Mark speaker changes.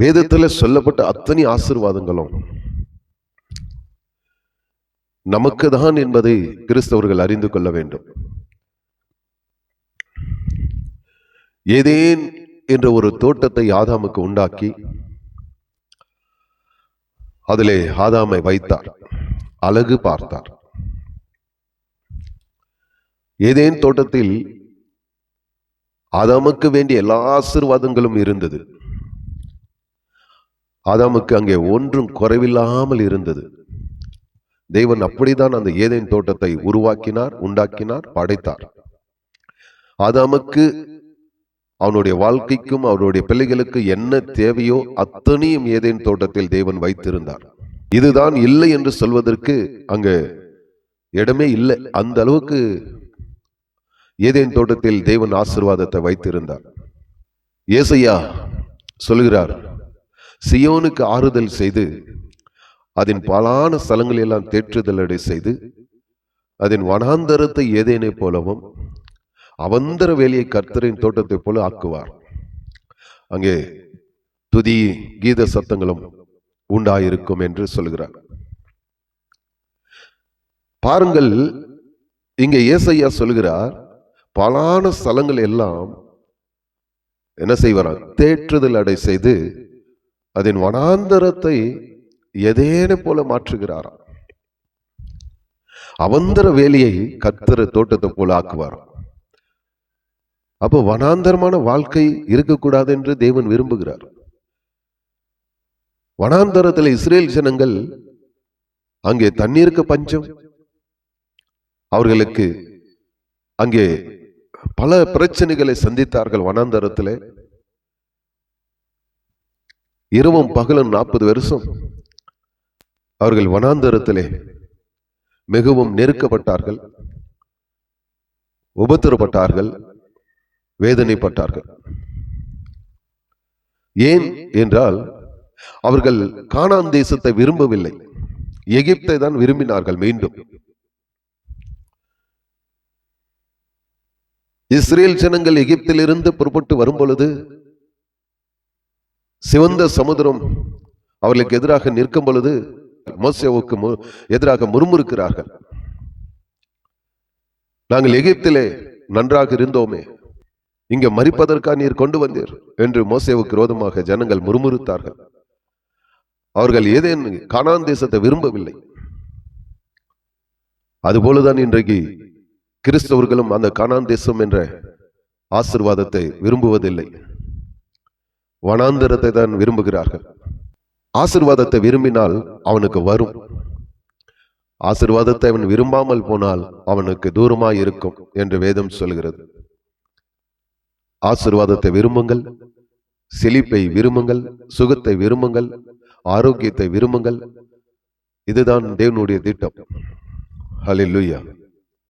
Speaker 1: வேதத்தில் சொல்லப்பட்ட அத்தனை ஆசிர்வாதங்களும் நமக்கு தான் என்பதை கிறிஸ்தவர்கள் அறிந்து கொள்ள வேண்டும். ஏதேன் என்ற ஒரு தோட்டத்தை ஆதாமுக்கு உண்டாக்கி அதிலே ஆதாமை வைத்தார் அழகு பார்த்தார். ஏதேன் தோட்டத்தில் ஆதாமுக்கு வேண்டிய எல்லா ஆசிர்வாதங்களும் இருந்தது. ஆதாமுக்கு அங்கே ஒன்றும் குறைவில்லாமல் இருந்தது. தேவன் அப்படிதான் அந்த ஏதேன் தோட்டத்தை உருவாக்கினார் உண்டாக்கினார் படைத்தார். ஆதாமுக்கு அவனுடைய வாழ்க்கைக்கும் அவருடைய பிள்ளைகளுக்கு என்ன தேவையோ அத்தனையும் ஏதேன் தோட்டத்தில் தேவன் வைத்திருந்தார். இதுதான் இல்லை என்று சொல்வதற்கு அங்க இடமே இல்லை. அந்த அளவுக்கு ஏதேன் தோட்டத்தில் தேவன் ஆசிர்வாதத்தை வைத்திருந்தார். ஏசையா சொல்கிறார் சியோனுக்கு ஆறுதல் செய்து அதன் பலான ஸ்தலங்கள் எல்லாம் தேற்றுதலடை செய்து அதன் வனாந்தரத்தை ஏதேனை போலவும் அவந்தர வேலியை கர்த்தரின் தோட்டத்தைப் போல ஆக்குவார். அங்கே துதி கீத சத்தங்களும் உண்டாயிருக்கும் என்று சொல்கிறார். பாருங்கள் இங்கே ஏசையா சொல்கிறார் பலான ஸ்தலங்கள் எல்லாம் என்ன செய்வாராம் தேற்றுதல் அடை செய்து அதன் வனாந்தரத்தை எதேன போல மாற்றுகிறாராம். அவந்தர வேலையை கத்திர தோட்டத்தை போல ஆக்குவாராம் அப்போ வனாந்தரமான வாழ்க்கை இருக்கக்கூடாது என்று தேவன் விரும்புகிறார். வனாந்தரத்தில் இஸ்ரேல் ஜனங்கள் அங்கே தண்ணீருக்கு பஞ்சம். அவர்களுக்கு அங்கே பல பிரச்சனைகளை சந்தித்தார்கள் வனாந்தரத்திலே. இரவும் பகலும் நாற்பது வருஷம் அவர்கள் வனாந்தரத்திலே மிகவும் நெருக்கப்பட்டார்கள் உபத்திரப்பட்டார்கள் வேதனைப்பட்டார்கள். ஏன் என்றால் அவர்கள் காணான் தேசத்தை விரும்பவில்லை. எகிப்தை தான் விரும்பினார்கள் மீண்டும். இஸ்ரேல் ஜனங்கள் எகிப்திலிருந்து புறப்பட்டு வரும் பொழுது சிவந்த சமுதிரம் அவர்களுக்கு எதிராக நிற்கும் பொழுது மோசேவுக்கு மு- எதிராக முறுமுறுக்கிறார்கள். நாங்கள் எகிப்திலே நன்றாக இருந்தோமே. இங்க மறிப்பதற்காக நீர் கொண்டு வந்தீர் என்று மோசேவுக்கு விரோதமாக ஜனங்கள் முறுமுறுத்தார்கள். அவர்கள் ஏதேன் கானான் தேசத்தை விரும்பவில்லை. அதுபோலதான் இன்றைக்கு கிறிஸ்தவர்களும் அந்த கானான் தேசம் என்ற ஆசிர்வாதத்தை விரும்புவதில்லை. வனாந்தரத்தை தான் விரும்புகிறார்கள். ஆசிர்வாதத்தை விரும்பினால் அவனுக்கு வரும். ஆசிர்வாதத்தை அவன் விரும்பாமல் போனால் அவனுக்கு தூரமாய் இருக்கும் என்று வேதம் சொல்கிறது. ஆசிர்வாதத்தை விரும்புங்கள் செழிப்பை விரும்புங்கள் சுகத்தை விரும்புங்கள் ஆரோக்கியத்தை விரும்புங்கள். இதுதான் தேவனுடைய திட்டம். ஹalleluya